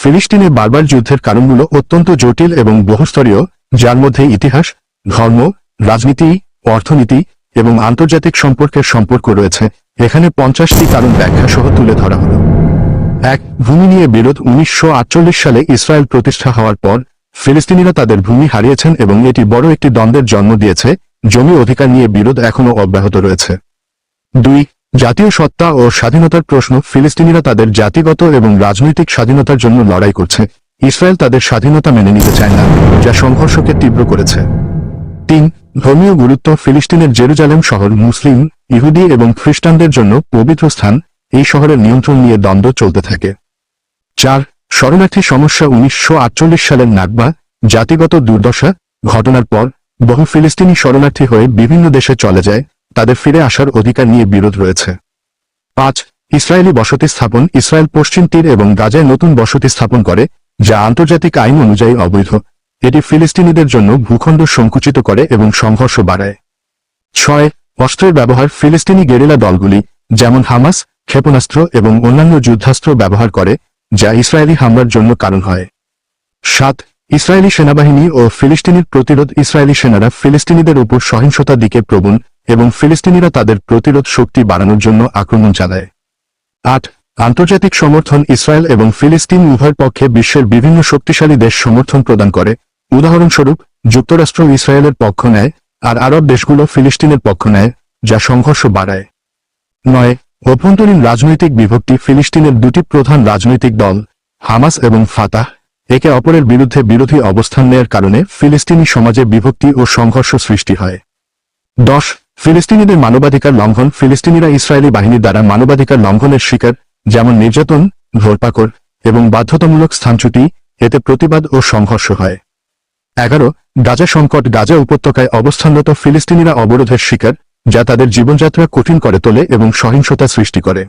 ফিলিস্তিনে বারবার যুদ্ধের কারণগুলো অত্যন্ত জটিল এবং বহুস্তরীয়, যার মধ্যে ইতিহাস, ধর্ম, রাজনীতি, অর্থনীতি এবং আন্তর্জাতিক সম্পর্কের সম্পর্ক রয়েছে। এখানে পঞ্চাশটি কারণ ব্যাখ্যা সহ তুলে ধরা হল। এক, ভূমি নিয়ে বিরোধ। উনিশশো আটচল্লিশ সালে ইসরায়েল প্রতিষ্ঠা হওয়ার পর ফিলিস্তিনিরা তাদের ভূমি হারিয়েছেন এবং এটি বড় একটি দ্বন্দ্বের জন্ম দিয়েছে। জমি অধিকার নিয়ে বিরোধ এখনও অব্যাহত রয়েছে। দুই জাতীয় সত্তা ও স্বাধীনতার প্রশ্ন ফিলিস্তিনিরা তাদের জাতিগত এবং রাজনৈতিক স্বাধীনতার জন্য লড়াই করছে। ইসরায়েল তাদের স্বাধীনতা মেনে নিতে চায় না, যা সংঘর্ষকে তীব্র করেছে। তিন, ধর্মীয় গুরুত্ব ফিলিস্তিনের জেরুজালেম শহর মুসলিম, ইহুদি এবং খ্রিস্টানদের জন্য পবিত্র স্থান, এই শহরের নিয়ন্ত্রণ নিয়ে দ্বন্দ্ব চলতে থাকে। চার, শরণার্থী সমস্যা উনিশশো আটচল্লিশ সালের নাগবা জাতিগত দুর্দশা, ঘটনার পর, বহু ফিলিস্তিনি শরণার্থী হয়ে বিভিন্ন দেশে চলে যায় তাদের ফিরে আসার অধিকার নিয়ে বিরোধ রয়েছে। পাঁচ, ইসরায়েলি বসতি স্থাপন ইসরায়েল পশ্চিম তীর এবং গাজায় নতুন বসতি স্থাপন করে, যা আন্তর্জাতিক আইন অনুযায়ী অবৈধ। এটি ফিলিস্তিনিদের জন্য ভূখণ্ড সংকুচিত করে এবং সংঘর্ষ বাড়ায়। ছয়, অস্ত্রের ব্যবহার ফিলিস্তিনি গেরিলা দলগুলি, যেমন হামাস, ক্ষেপণাস্ত্র এবং অন্যান্য যুদ্ধাস্ত্র ব্যবহার করে, যা ইসরায়েলি হামলার জন্য কারণ হয়। সাত, ইসরায়েলি সেনাবাহিনী ও ফিলিস্তিনির প্রতিরোধ ইসরায়েলি সেনারা ফিলিস্তিনিদের উপর সহিংসতার দিকে প্রবণ এবং ফিলিস্তিনিরা তাদের প্রতিরোধ শক্তি বাড়ানোর জন্য আক্রমণ চালায়। আট, আন্তর্জাতিক সমর্থন ইসরায়েল এবং ফিলিস্তিন উভয় পক্ষে বিশ্বের বিভিন্ন শক্তিশালী দেশ সমর্থন প্রদান করে। উদাহরণস্বরূপ, যুক্তরাষ্ট্র ইসরায়েলের পক্ষ নেয় আর আরব দেশগুলো ফিলিস্তিনের পক্ষ নেয়, যা সংঘর্ষ বাড়ায়। নয়, অভ্যন্তরীণ রাজনৈতিক বিভক্তি ফিলিস্তিনের দুটি প্রধান রাজনৈতিক দল, হামাস এবং ফাতাহ, একে অপরের বিরুদ্ধে বিরোধী অবস্থান নেয়ার কারণে ফিলিস্তিনি সমাজে বিভক্তি ও সংঘর্ষ সৃষ্টি হয়। দশ ফিলিস্তিনিদের মানবাধিকার লঙ্ঘন ফিলিস্তিনিরা ইসরায়েলি বাহিনীর দ্বারা মানবাধিকার লঙ্ঘনের শিকার, যেমন নির্যাতন, ধরপাকড় এবং বাধ্যতামূলক স্থানচ্যুতি, এতে প্রতিবাদ ও সংঘর্ষ হয়। এগারো, গাজা সংকট গাজা উপত্যকায় অবস্থানরত ফিলিস্তিনিরা অবরোধের শিকার, যা তাদের জীবনযাত্রা কঠিন করে তোলে এবং সহিংসতা সৃষ্টি করে।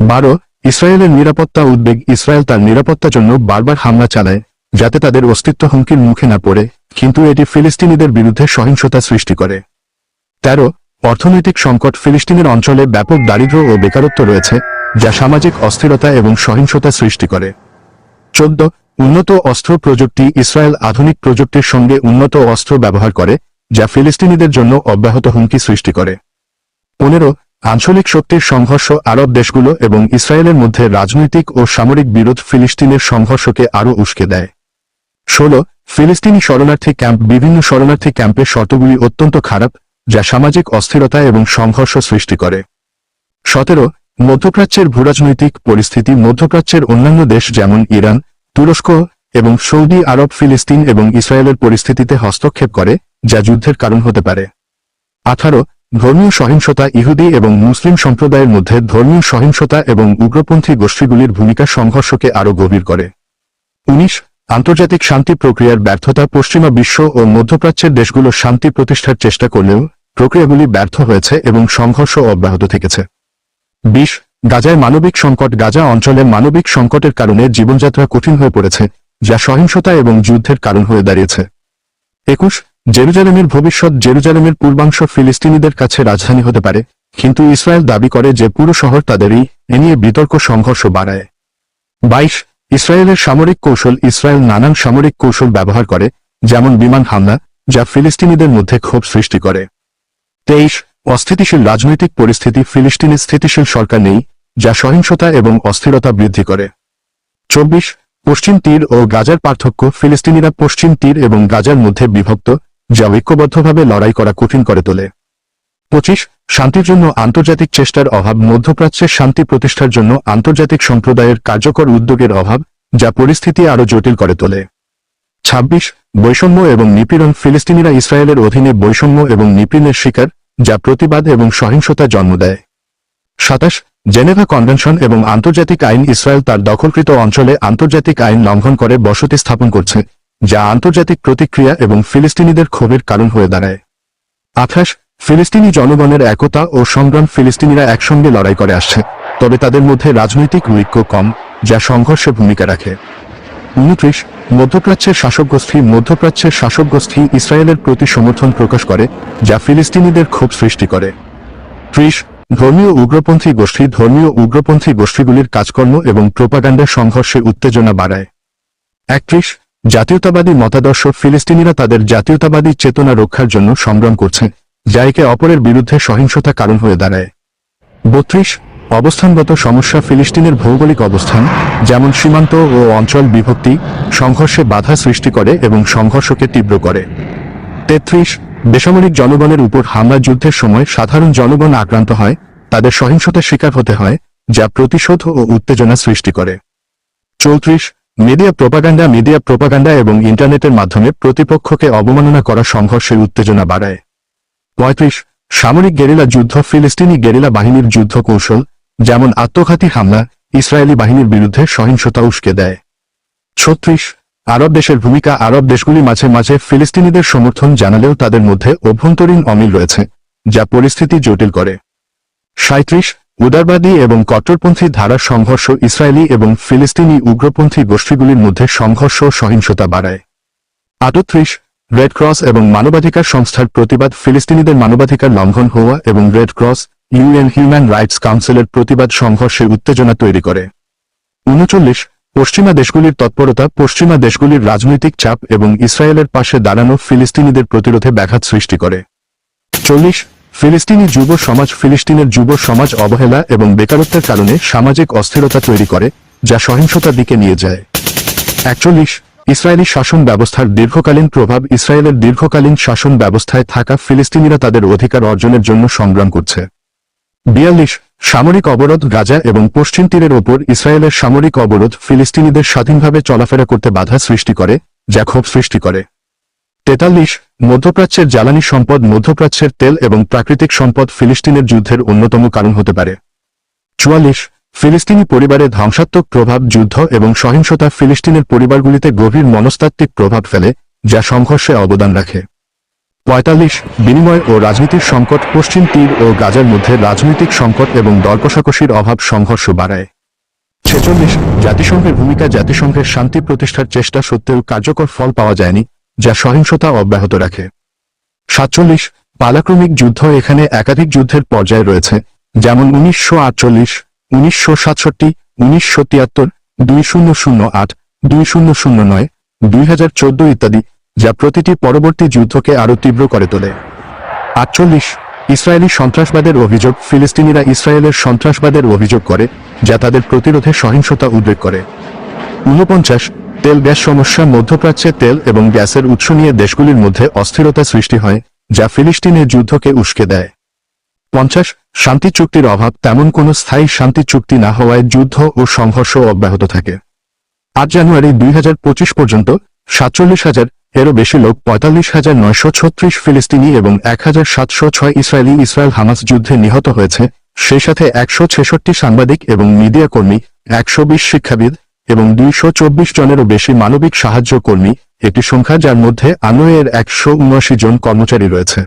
বারো, ইসরায়েলের নিরাপত্তা উদ্বেগ ইসরায়েল তার নিরাপত্তার জন্য বারবার হামলা চালায়, যাতে তাদের অস্তিত্ব হুমকির মুখে না পড়ে, কিন্তু এটি ফিলিস্তিনিদের বিরুদ্ধে সহিংসতা সৃষ্টি করে। তেরো, অর্থনৈতিক সংকট ফিলিস্তিনের অঞ্চলে ব্যাপক দারিদ্র্য ও বেকারত্ব রয়েছে, যা সামাজিক অস্থিরতা এবং সহিংসতা সৃষ্টি করে। চোদ্দ, উন্নত অস্ত্র প্রযুক্তি ইসরায়েল আধুনিক প্রযুক্তির সঙ্গে উন্নত অস্ত্র ব্যবহার করে, যা ফিলিস্তিনিদের জন্য অব্যাহত হুমকি সৃষ্টি করে। পনেরো, আঞ্চলিক শক্তির সংঘর্ষ আরব দেশগুলো এবং ইসরায়েলের মধ্যে রাজনৈতিক ও সামরিক বিরোধ ফিলিস্তিনের সংঘর্ষকে আরও উস্কে দেয়। ষোলো, ফিলিস্তিনি শরণার্থী ক্যাম্প বিভিন্ন শরণার্থী ক্যাম্পের শর্তগুলি অত্যন্ত খারাপ যা সামাজিক অস্থিরতা এবং সংঘর্ষ সৃষ্টি করে। সতেরো, মধ্যপ্রাচ্যের ভূরাজনৈতিক পরিস্থিতি, মধ্যপ্রাচ্যের অন্যান্য দেশ যেমন ইরান, তুরস্ক এবং সৌদি আরব, ফিলিস্তিন এবং ইসরায়েলের পরিস্থিতিতে হস্তক্ষেপ করে, যা যুদ্ধের কারণ হতে পারে। আঠারো, ধর্মীয় সহিংসতা, ইহুদি এবং মুসলিম সম্প্রদায়ের মধ্যে ধর্মীয় সহিংসতা এবং উগ্রপন্থী গোষ্ঠীগুলির ভূমিকা সংঘর্ষকে আরও গভীর করে। উনিশ, আন্তর্জাতিক শান্তি প্রক্রিয়ার ব্যর্থতা পশ্চিমা বিশ্ব ও মধ্যপ্রাচ্যের দেশগুলো শান্তি প্রতিষ্ঠার চেষ্টা করলেও প্রক্রিয়াগুলি ব্যর্থ হয়েছে এবং সংঘর্ষ অব্যাহত থেকেছে। বিশ, গাজায় মানবিক সংকট। গাজা অঞ্চলে মানবিক সংকটের কারণে জীবনযাত্রা কঠিন হয়ে পড়েছে, যা সহিংসতা এবং যুদ্ধের কারণ হয়ে দাঁড়িয়েছে। একুশ, জেরুজালেমের ভবিষ্যৎ। জেরুজালেমের পূর্বাংশ ফিলিস্তিনিদের কাছে রাজধানী হতে পারে, কিন্তু ইসরায়েল দাবি করে যে পুরো শহর তাদেরই, এ নিয়ে বিতর্ক, সংঘর্ষ বাড়ায়। বাইশ, ইসরায়েলের সামরিক কৌশল। ইসরায়েল নানান সামরিক কৌশল ব্যবহার করে, যেমন বিমান হামলা, যা ফিলিস্তিনিদের মধ্যে ক্ষোভ সৃষ্টি করে। তেইশ, অস্থিতিশীল রাজনৈতিক পরিস্থিতি ফিলিস্তিনে স্থিতিশীল সরকার নেই, যা সহিংসতা এবং অস্থিরতা বৃদ্ধি করে। চব্বিশ, পশ্চিম তীর ও গাজার পার্থক্য ফিলিস্তিনিরা পশ্চিম তীর এবং গাজার মধ্যে বিভক্ত, যা ঐক্যবদ্ধভাবে লড়াই করা কঠিন করে তোলে। পঁচিশ, শান্তির জন্য আন্তর্জাতিক চেষ্টার অভাব মধ্যপ্রাচ্যের শান্তি প্রতিষ্ঠার জন্য আন্তর্জাতিক সম্প্রদায়ের কার্যকর উদ্যোগের অভাব, যা পরিস্থিতি আরও জটিল করে তোলে। ছাব্বিশ, বৈষম্য এবং নিপীড়ন ফিলিস্তিনিরা ইসরায়েলের অধীনে বৈষম্য এবং নিপীড়নের শিকার যা প্রতিবাদ এবং সহিংসতা জন্ম দেয়। সাতাশ, জেনেভা কনভেনশন এবং আন্তর্জাতিক আইন ইসরায়েল তার দখলকৃত অঞ্চলে আন্তর্জাতিক আইন লঙ্ঘন করে বসতি স্থাপন করছে, যা আন্তর্জাতিক প্রতিক্রিয়া এবং ফিলিস্তিনিদের ক্ষোভের কারণ হয়ে দাঁড়ায়। আঠাশ, ফিলিস্তিনি জনগণের একতা ও সংগ্রাম ফিলিস্তিনিরা একসঙ্গে লড়াই করে আসছে, তবে তাদের মধ্যে রাজনৈতিক ঐক্য কম, যা সংঘর্ষে ভূমিকা রাখে। উনত্রিশ মধ্যপ্রাচ্যের শাসক গোষ্ঠী মধ্যপ্রাচ্যের শাসক গোষ্ঠী ইসরায়েলের প্রতি সমর্থন প্রকাশ করে, যা ফিলিস্তিনিদের ক্ষোভ সৃষ্টি করে। ত্রিশ, ধর্মীয় উগ্রপন্থী গোষ্ঠী ধর্মীয় উগ্রপন্থী গোষ্ঠীগুলির কাজকর্ম এবং প্রোপাগান্ডার সংঘর্ষে উত্তেজনা বাড়ায়। একত্রিশ, জাতীয়তাবাদী মতাদর্শ ফিলিস্তিনিরা তাদের জাতীয়তাবাদী চেতনা রক্ষার জন্য সংগ্রাম করছে যা একে অপরের বিরুদ্ধে সহিংসতা কারণ হয়ে দাঁড়ায়। বত্রিশ অবস্থানগত সমস্যা ফিলিস্তিনের ভৌগোলিক অবস্থান, যেমন সীমান্ত ও অঞ্চল বিভক্তি, সংঘর্ষে বাধা সৃষ্টি করে এবং সংঘর্ষকে তীব্র করে। তেত্রিশ, বেসামরিক জনগণের উপর হামলা যুদ্ধের সময় সাধারণ জনগণ আক্রান্ত হয়, তাদের সহিংসতার শিকার হতে হয়, যা প্রতিশোধ ও উত্তেজনা সৃষ্টি করে। চৌত্রিশ, মিডিয়া প্রোপাগান্ডা মিডিয়া প্রোপাগান্ডা এবং ইন্টারনেটের মাধ্যমে প্রতিপক্ষকে অবমাননা করা সংঘর্ষের উত্তেজনা বাড়ায়। পঁয়ত্রিশ, সামরিক গেরিলা যুদ্ধ ফিলিস্তিনি গেরিলা বাহিনীর যুদ্ধ কৌশল যেমন আত্মঘাতী হামলা, ইসরায়েলি বাহিনীর বিরুদ্ধে সহিংসতা উস্কে দেয়। ছত্রিশ, আরব দেশের ভূমিকা, আরব দেশগুলি মাঝে মাঝে ফিলিস্তিনিদের সমর্থন জানালেও তাদের মধ্যে অভ্যন্তরীণ অমিল রয়েছে, যা পরিস্থিতি জটিল করে। সাঁত্রিশ উদারবাদী এবং কট্টরপন্থী ধারার সংঘর্ষ ইসরায়েলি এবং ফিলিস্তিনি উগ্রপন্থী গোষ্ঠীগুলির মধ্যে সংঘর্ষ সহিংসতা বাড়ায়। আটত্রিশ, রেড ক্রস এবং মানবাধিকার সংস্থার প্রতিবাদ ফিলিস্তিনিদের মানবাধিকার লঙ্ঘন হওয়া এবং red cross UN human rights কাউন্সিলের প্রতিবাদ সংঘর্ষের উত্তেজনা তৈরি করে। উনচল্লিশ, পশ্চিমা দেশগুলির তৎপরতা, পশ্চিমা দেশগুলির রাজনৈতিক চাপ এবং ইসরায়েলের পাশে দাঁড়ানো ফিলিস্তিনিদের প্রতিরোধে ব্যাঘাত সৃষ্টি করে। চল্লিশ, ফিলিস্তিনি যুব সমাজ ফিলিস্তিনের যুব সমাজ অবহেলা এবং বেকারত্বের কারণে সামাজিক অস্থিরতা তৈরি করে, যা সহিংসতার দিকে নিয়ে যায়। একচল্লিশ, ইসরায়েলি শাসন ব্যবস্থার দীর্ঘকালীন প্রভাব ইসরায়েলের দীর্ঘকালীন শাসন ব্যবস্থায় থাকা ফিলিস্তিনিরা তাদের অধিকার অর্জনের জন্য সংগ্রাম করছে। বিয়াল্লিশ, সামরিক অবরোধ গাজা এবং পশ্চিম তীরের ওপর ইসরায়েলের সামরিক অবরোধ ফিলিস্তিনিদের স্বাধীনভাবে চলাফেরা করতে বাধা সৃষ্টি করে, যা ক্ষোভ সৃষ্টি করে। তেতাল্লিশ, মধ্যপ্রাচ্যের জ্বালানি সম্পদ মধ্যপ্রাচ্যের তেল এবং প্রাকৃতিক সম্পদ ফিলিস্তিনের যুদ্ধের অন্যতম কারণ হতে পারে। চুয়াল্লিশ, ফিলিস্তিনি পরিবারে ধ্বংসাত্মক প্রভাব, যুদ্ধ এবং সহিংসতা ফিলিস্তিনের পরিবারগুলিতে গভীর মনস্তাত্ত্বিক প্রভাব ফেলে, যা সংঘর্ষে অবদান রাখে। পঁয়তাল্লিশ, বিনিময় ও রাজনীতির সংকট, পশ্চিম তীর ও গাজার মধ্যে রাজনৈতিক সংকট এবং দর কষাকষির অভাব সংঘর্ষ বাড়ায়। ছেচল্লিশ, জাতিসংঘের ভূমিকা, জাতিসংঘের শান্তি প্রতিষ্ঠার চেষ্টা সত্ত্বেও কার্যকর ফল পাওয়া যায়নি, যা সহিংসতা অব্যাহত রাখে। সাতচল্লিশ, পালাক্রমিক যুদ্ধ এখানে একাধিক যুদ্ধের পর্যায়ে রয়েছে, যেমন উনিশশো আটচল্লিশ, উনিশশো সাতষট্টি, উনিশশো তিয়াত্তর, দুই শূন্য শূন্য আট, দুই শূন্য শূন্য নয়, দুই হাজার চোদ্দ ইত্যাদি যা প্রতিটি পরবর্তী যুদ্ধকে আরও তীব্র করে তোলে। আটচল্লিশ, ইসরায়েলি সন্ত্রাসবাদের অভিযোগ ফিলিস্তিনিরা ইসরায়েলের সন্ত্রাসবাদের অভিযোগ করে, যা তাদের প্রতিরোধে সহিংসতা উদ্রেক করে। ঊনপঞ্চাশ, তেল গ্যাস সমস্যা মধ্যপ্রাচ্যে তেল এবং গ্যাসের উৎস নিয়ে দেশগুলির মধ্যে অস্থিরতা সৃষ্টি হয়, যা ফিলিস্তিনের যুদ্ধকে উস্কে দেয়। পঞ্চাশ, শান্তি চুক্তির অভাব তেমন কোনো স্থায়ী শান্তি চুক্তি না হওয়ায় যুদ্ধ ও সংঘর্ষ অব্যাহত থাকে। আট জানুয়ারি দুই হাজার পঁচিশ পর্যন্ত সাতচল্লিশ হাজার এরও বেশি লোক পঁয়তাল্লিশ হাজার নয়শো ছত্রিশ ফিলিস্তিনি এবং এক হাজার সাতশো ছয় ইসরায়েলি ইসরায়েল হামাস যুদ্ধে নিহত হয়েছে। সেই সাথে একশো ছেষট্টি সাংবাদিক এবং মিডিয়া কর্মী, একশো বিশ শিক্ষাবিদ এবং দুইশো চব্বিশ জনেরও বেশি মানবিক সাহায্য কর্মী, একটি সংখ্যা যার মধ্যে আনোয়ের একশো উনআশি জন কর্মচারী রয়েছে।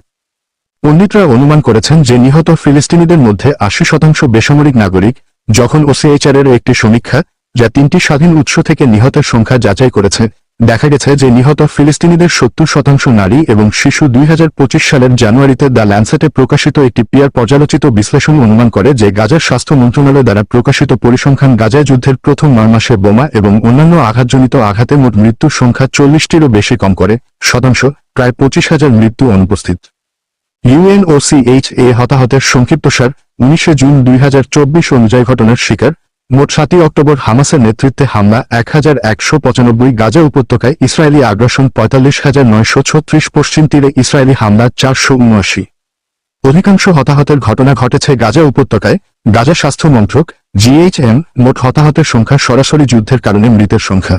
পণ্ডিতরা অনুমান করেছেন যে নিহত ফিলিস্তিনিদের মধ্যে আশি শতাংশ বেসামরিক নাগরিক, যখন ওসিএইচআর এর একটি সমীক্ষা, যা তিনটি স্বাধীন উৎস থেকে নিহতের সংখ্যা যাচাই করেছে দেখা গেছে যে নিহত ফিলিস্তিনিদের সত্তর শতাংশ নারী এবং শিশু দুই হাজার পঁচিশ সালের জানুয়ারিতে দ্য ল্যান্সেটে প্রকাশিত একটি পিয়ার পর্যালোচিত বিশ্লেষণ অনুমান করে যে গাজার স্বাস্থ্য মন্ত্রণালয় দ্বারা প্রকাশিত পরিসংখ্যান গাজায় যুদ্ধের প্রথম নয় মাসে বোমা এবং অন্যান্য আঘাতজনিত আঘাতে মোট মৃত্যুর সংখ্যা চল্লিশটিরও বেশি কম করে, শতাংশ প্রায় পঁচিশ হাজার মৃত্যু অনুপস্থিত। ইউএনওসিএইচ এ হতাহতের সংক্ষিপ্তসার উনিশে জুন দুই হাজার চব্বিশ অনুযায়ী ঘটনার শিকার মোট সাতই অক্টোবর হামাসের নেতৃত্বে হামলা এক হাজার একশো পঁচানব্বই গাজা উপত্যকায় ইসরায়েলি আগ্রাসন, পঁয়তাল্লিশ হাজার নয়শো ছত্রিশ পশ্চিম তীরে ইসরায়েলি হামলা, চারশো উনআশি। অধিকাংশ হতাহতের ঘটনা ঘটেছে গাজা উপত্যকায়। গাজা স্বাস্থ্য মন্ত্রক জিএইচএম মোট হতাহতের সংখ্যা সরাসরি যুদ্ধের কারণে মৃতের সংখ্যা।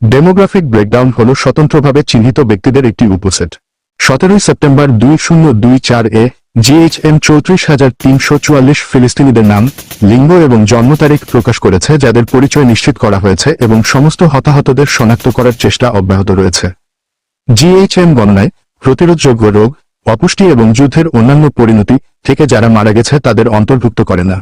ডেমোগ্রাফিক ব্রেকডাউন হল স্বতন্ত্রভাবে চিহ্নিত ব্যক্তিদের একটি উপসেট। সতেরোই সেপ্টেম্বর দুই শূন্য দুই চার এ জিএইচএম চৌত্রিশ হাজার তিনশো চুয়াল্লিশ ফিলিস্তিনিদের নাম, লিঙ্গ এবং জন্ম তারিখ প্রকাশ করেছে, যাদের পরিচয় নিশ্চিত করা হয়েছে এবং সমস্ত হতাহতদের শনাক্ত করার চেষ্টা অব্যাহত রয়েছে। জিএইচএম গণনায় প্রতিরোধযোগ্য রোগ, অপুষ্টি এবং যুদ্ধের অন্যান্য পরিণতি থেকে যারা মারা গেছে তাদের অন্তর্ভুক্ত করে না।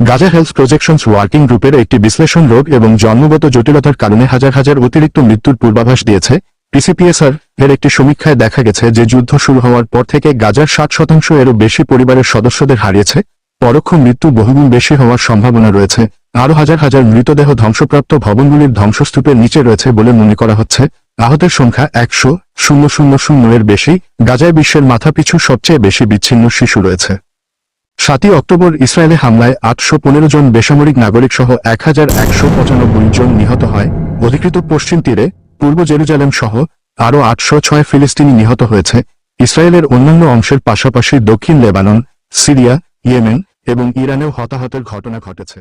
গাজা হেলথ প্রজেকশনস ওয়ার্কিং গ্রুপের একটি বিশ্লেষণ রোগ এবং জন্মগত জটিলতার কারণে হাজার হাজার অতিরিক্ত মৃত্যুর পূর্বাভাস দিয়েছে পিসিপিএসআর এর একটি সমীক্ষায় দেখা গেছে যে যুদ্ধ শুরু হওয়ার পর থেকে গাজার ষাট শতাংশ এরও বেশি পরিবারের সদস্যদের হারিয়েছে। পরোক্ষ মৃত্যু বহুগুণ বেশি হওয়ার সম্ভাবনা রয়েছে। আরও হাজার হাজার মৃতদেহ ধ্বংসপ্রাপ্ত ভবনগুলির ধ্বংসস্তূপের নিচে রয়েছে বলে মনে করা হচ্ছে। আহতের সংখ্যা একশো, শূন্য শূন্য শূন্য এর বেশি। গাজায় বিশ্বের মাথাপিছু সবচেয়ে বেশি বিচ্ছিন্ন শিশু রয়েছে। সাতই অক্টোবর ইসরায়েলে হামলায় আটশো পনেরো জন বেসামরিক নাগরিক সহ এক হাজার একশো পঁচানব্বই জন নিহত হয়। অধিকৃত পশ্চিম তীরে পূর্ব জেরুজালেম সহ আরও আটশো ছয় ফিলিস্তিনি নিহত হয়েছে। ইসরায়েলের অন্যান্য অংশের পাশাপাশি দক্ষিণ লেবানন, সিরিয়া, ইয়েমেন এবং ইরানেও হতাহতের ঘটনা ঘটেছে।